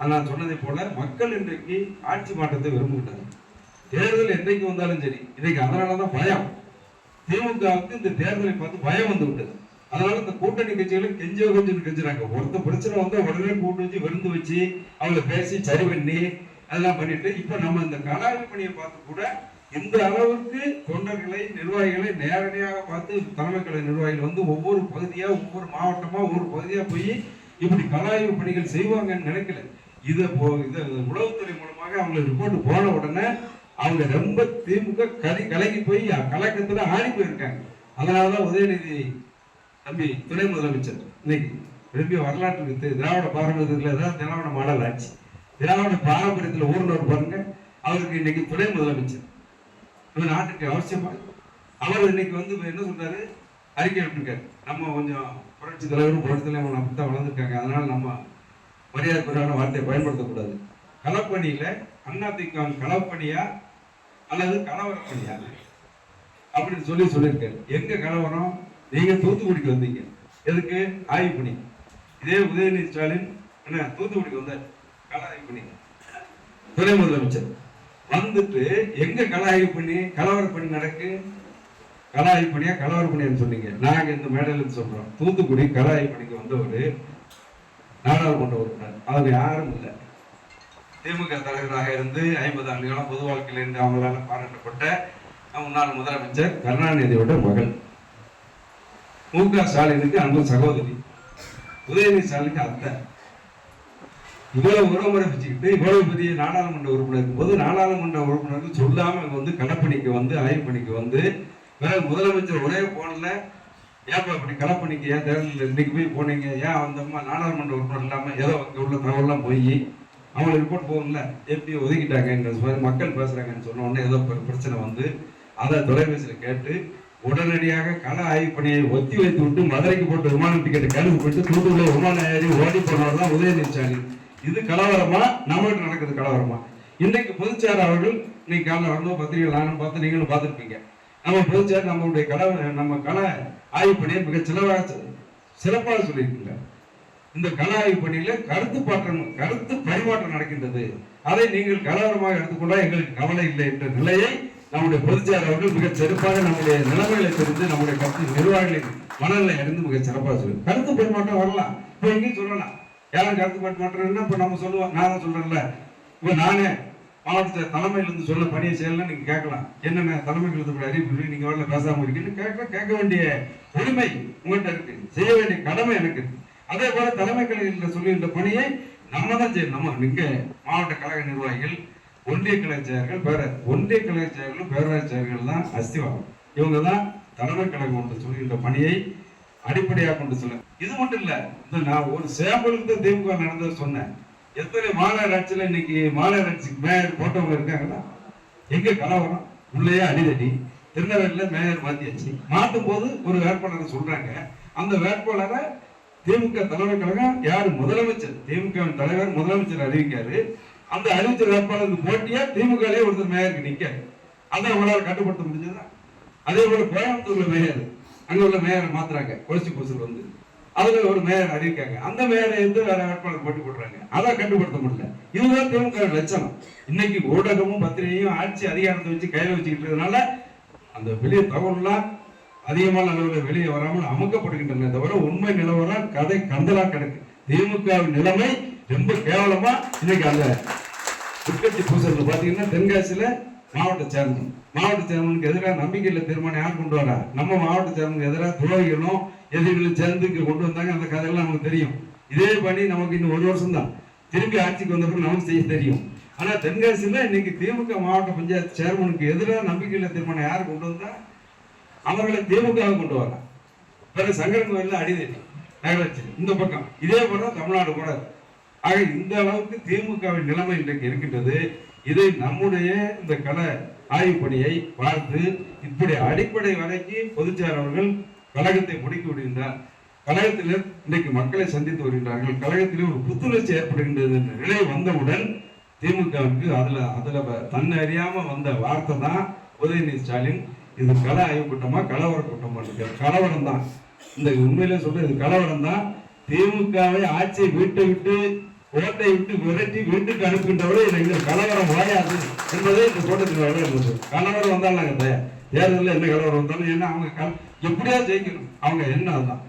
நான் சொன்னதை போல மக்கள் இன்றைக்கு ஆட்சி மாற்றத்தை விரும்புகிறார்கள் தேர்தல் என்றைக்கு வந்தாலும் சரி இன்னைக்கு அதனாலதான் பயம். திமுகவுக்கு இந்த தேர்தலை பார்த்து பயம் வந்து விட்டது. அதனால இந்த கூட்டணி கட்சிகளும் கெஞ்சோ கெஞ்சு கெஞ்சுறாங்க. ஒருத்த பிரச்சனை வந்தா உடனே கூட்டு வச்சு விருந்து வச்சு அவங்கள பேசி சரி பண்ணி அதெல்லாம் பண்ணிட்டு இப்ப நம்ம இந்த கலாய்வு பணியை பார்த்து கூட இந்த அளவுக்கு தொண்டர்களை நிர்வாகிகளை நேரடியாக பார்த்து தலைமை கழக நிர்வாகிகள் வந்து ஒவ்வொரு பகுதியா ஒவ்வொரு மாவட்டமா ஒவ்வொரு பகுதியா போய் இப்படி கலாய்வு பணிகள் செய்வாங்கன்னு நினைக்கல. இதை போ இதை உளவுத்துறை மூலமாக அவங்களுக்கு ரிப்போர்ட் போன உடனே அவங்க ரொம்ப திமுக கலி கலங்கி போய் கலக்கத்தில் ஆடி போயிருக்காங்க. அதனாலதான் உதயநிதி தம்பி துணை முதலமைச்சர். இன்னைக்கு விரும்பி வரலாற்று வித்து திராவிட பாரம்பரியத்தில் தான் திராவிட மாடல் ஆட்சி திராவிட பாரம்பரியத்தில் ஊர்னவர் பாருங்க அவருக்கு இன்னைக்கு துணை முதலமைச்சர். இது நாட்டுக்கு அவசியமா? அவர் இன்னைக்கு வந்து என்ன சொல்றாரு? அறிக்கை விட்டுருக்காரு நம்ம கொஞ்சம் புரட்சி தலைவரும் புரட்சி தலைவரும் நம்ம தான் வளர்ந்துருக்காங்க. அதனால நம்ம மரியாதை குறைவான வார்த்தையை பயன்படுத்தக்கூடாது. களப்பணியில அதிமுக களப்பணியா அல்லது கலவரப்பணியா அப்படின்னு சொல்லி சொல்லியிருக்காரு. எங்க கலவரம் நீங்க தூத்துக்குடிக்கு வந்தீங்க. எதுக்கு? ஆய்வு பணி இதே உதயநிதி ஸ்டாலின் என்ன தூத்துக்குடிக்கு வந்தார். கலாய் ஆய்வு பண்ணி துணை முதலமைச்சர். வந்துட்டு எங்க கலாய்வு ஆய்வு பண்ணி கலவர பணி நடக்கு? கள ஆய்வு பணியா கலவர பணியான்னு சொன்னீங்க. நாங்க இந்த மேடையில சொல்றோம். தூத்துக்குடி கள ஆய்வு பணிக்கு வந்தவர் நாடாளுமன்ற உறுப்பினர் அவர் யாரும் இல்லை. திமுக தலைவராக இருந்து ஐம்பது ஆண்டுகளும் பொது வாழ்க்கையில் இருந்து அவங்களால பாராட்டப்பட்ட முன்னாள் முதலமைச்சர் கருணாநிதியோட மகள் மு க ஸ்டாலினுக்கு அன்பு சகோதரி. உதயநிதி ஸ்டாலினுக்கு அத்தை. இவ்வளவு உறவுமுறை வச்சுக்கிட்டு இவ்வளவு பெரிய நாடாளுமன்ற உறுப்பினர் இருக்கும்போது நாடாளுமன்ற உறுப்பினருக்கு சொல்லாம இங்க வந்து களப்பணிக்கு வந்து ஆய்வு பணிக்கு வந்து பிறகு முதலமைச்சர் ஒரே போன்ல ஏப்பா இப்படி களப்பணிக்கு ஏன் தேர்தலில் இன்னைக்கு போய் போனீங்க? ஏன் அந்த அம்மா நாடாளுமன்ற உறுப்பினர் இல்லாம ஏதோ அங்கே உள்ள தகவல்லாம் போய் அவங்களை ரிப்போர்ட் போகணும்ல எப்படி ஒதுக்கிட்டாங்க மக்கள் பேசுறாங்கன்னு சொன்ன உடனே ஏதோ ஒரு பிரச்சனை வந்து அதை தொலைபேசியில் கேட்டு உடனடியாக கள ஆய்வு பணியை ஒத்தி வைத்து விட்டு மதுரைக்கு போட்டு விமான டிக்கெட் கேன்சல் பண்ணிட்டு தூத்துக்குள்ள விமானம் ஏறி ஓடி போனவர் தான் உதயநிதி ஸ்டாலின். இது கலவரமா? நம்மகிட்ட நடக்குது கலவரமா? இன்னைக்கு பொதுச்சார் அவர்கள் இன்னைக்கு காலைல வரும்போது பத்திரிகை நானும் பார்த்து நீங்களும் பார்த்துருப்பீங்க. நம்ம பொதுச்சார் நம்மளுடைய கல நம்ம கள ஆய்வு பணியை மிக சிலவாக சிறப்பாக சொல்லியிருக்கீங்க. இந்த கல ஆய்வு பணியில கருத்து பாற்றம் கருத்து பரிமாற்றம் நடக்கின்றது. அதை நீங்கள் கலவரமாக எடுத்துக்கொண்டால் எங்களுக்கு கவலை இல்லை என்ற நிலையை நம்முடைய பொதுச்செயலாளர் அவர்கள் மிக சிறப்பாக நம்முடைய நிலைமைகளை தெரிந்து நம்முடைய கட்சி நிர்வாகிகளின் மனநிலை அறிந்து மிக சிறப்பாக சொல்லு கருத்து பரிமாற்றம் வரலாம். இப்போ எங்கேயும் சொல்லலாம். யாரும் கருத்து பரிமாற்றம்னா இப்போ நம்ம சொல்லுவோம். நான் சொல்றேன்ல. இப்போ நானே மாவட்ட தலைமையிலிருந்து சொல்ல பணியை செய்யலாம் நீங்க கேட்கலாம். என்னென்ன தலைமைக்கு இருந்து அறிவிப்பு நீங்க வரல பேசாம இருக்கீங்கன்னு கேட்க கேட்க வேண்டிய உரிமை உங்கள்கிட்ட இருக்கு. செய்ய வேண்டிய கடமை எனக்கு இருக்கு. அதே போல தலைமை கழகத்தில் சொல்லியிருந்த பணியை நம்ம தான் செய்யணும். நம்ம இங்க மாவட்ட கழக நிர்வாகிகள் ஒன்றிய கழக செயலர்கள் பேர ஒன்றிய கழக செயலர்களும் பேரவைச் செயலர்கள் தான் அஸ்திவாரம். இவங்க தான் தலைமை கழகம் ஒன்று சொல்கின்ற பணியை அடிப்படையாக கொண்டு சொல்ல. இது மட்டும் இல்லை இந்த நான் ஒரு சேம்பலுக்கு தான் திமுக நடந்தது சொன்னேன். எத்தனை மாநகராட்சியில் இன்னைக்கு மாநகராட்சிக்கு மேயர் போட்டவங்க இருக்காங்களா எங்க கலவரம்? உள்ளேயே அடிதடி. திருநெல்வேலியில் மேயர் மாத்தியாச்சு. மாற்றும் போது ஒரு வேட்பாளரை சொல்றாங்க. அந்த வேட்பாளரை திமுக தலைமை கழகம் யார்? முதலமைச்சர். திமுக தலைவர் முதலமைச்சர் அறிவிக்காரு. அந்த அறிவிச்ச வேட்பாளருக்கு போட்டியா திமுகலே ஒருத்தர் மேயருக்கு நிற்காரு அதை அவங்களால கட்டுப்படுத்த முடிஞ்சதா? அதே போல கோயம்புத்தூர்ல மேயர். அங்க உள்ள மேயரை மாத்துறாங்க. கொலிச்சி கொசூர் வந்து. அதுல ஒரு மேயர் அறிவிக்காங்க அந்த மேயரை எடுத்து வேற வேட்பாளர் போட்டி போடுறாங்க. அதை கண்டுபிடித்த முடியல. இதுதான் திமுக லட்சணம். இன்னைக்கு ஊடகமும் பத்திரிகையும் ஆட்சி அதிகாரத்தை வச்சு கையில வச்சுக்கிட்டு இருக்கிறதுனால அந்த வெளிய தகவல்லாம் அதிகமான அளவில் வெளியே வராமல் அமுக்கப்படுகின்றன தவிர உண்மை நிலவரம் கதை கந்தலா கிடக்கு. திமுகவின் நிலைமை ரொம்ப கேவலமா இன்னைக்கு அந்த உட்கட்சி பூசல்ல பாத்தீங்கன்னா தென்காசியில மாவட்ட சேர்மன் மாவட்ட சேர்மனுக்கு எதிராக நம்பிக்கையில் தீர்மானம் யார் கொண்டு வரா நம்ம மாவட்ட சேர்மனுக்கு எதிராக துரோகிகளும் எதிரிகளும் சேர்ந்து இங்கே கொண்டு வந்தாங்க. அந்த கதையெல்லாம் நமக்கு தெரியும். இதே பணி நமக்கு இன்னும் ஒரு வருஷம் தான் திரும்பி ஆட்சிக்கு வந்தப்பறம் நமக்கு செய்ய தெரியும். ஆனால் தென்காசியில் இன்னைக்கு திமுக மாவட்ட பஞ்சாயத்து சேர்மனுக்கு எதிராக நம்பிக்கையில் தீர்மானம் யார் கொண்டு வந்தா? அவர்களை திமுக கொண்டு வரா பிறகு சங்கரன் கோயிலில் அடிதடி. நகராட்சி இந்த பக்கம். இதே போல தமிழ்நாடு கூட. ஆக இந்த அளவுக்கு திமுகவின் நிலைமை இன்றைக்கு இருக்கின்றது. இதை நம்முடைய இந்த கல ஆய்வு பணியை பார்த்து இப்படி அடிப்படை வரைக்கும் பொதுச்செயலாளர் அவர்கள் கழகத்தை முடிக்க விடுகின்றார். கழகத்தில் இன்றைக்கு மக்களை சந்தித்து வருகின்றார்கள். கழகத்திலே ஒரு புத்துணர்ச்சி ஏற்படுகின்றது என்ற நிலை வந்தவுடன் திமுகவுக்கு அதுல அதுல வ- தன்னை அறியாம வந்த வார்த்தை தான் உதயநிதி ஸ்டாலின். இது கல ஆய்வு கூட்டமா கலவர கூட்டமா இருக்கு கலவரம் தான். இந்த உண்மையிலே சொல்ற இது கலவரம் தான். திமுகவை ஆட்சியை வீட்டை விட்டு ஓட்டை விட்டு விரட்டி வீட்டுக்கு அனுப்புகின்றவரை எங்கள் கலவரம் வாயாது என்பதை இந்த கூட்டத்தில் இருந்தது கலவரம் வந்தாலும் நாங்கள் தயார். தேர்தலில் என்ன கலவரம் வந்தாலும் ஏன்னா அவங்க எப்படியா எப்படியாவது ஜெயிக்கணும். அவங்க என்ன அதுதான்.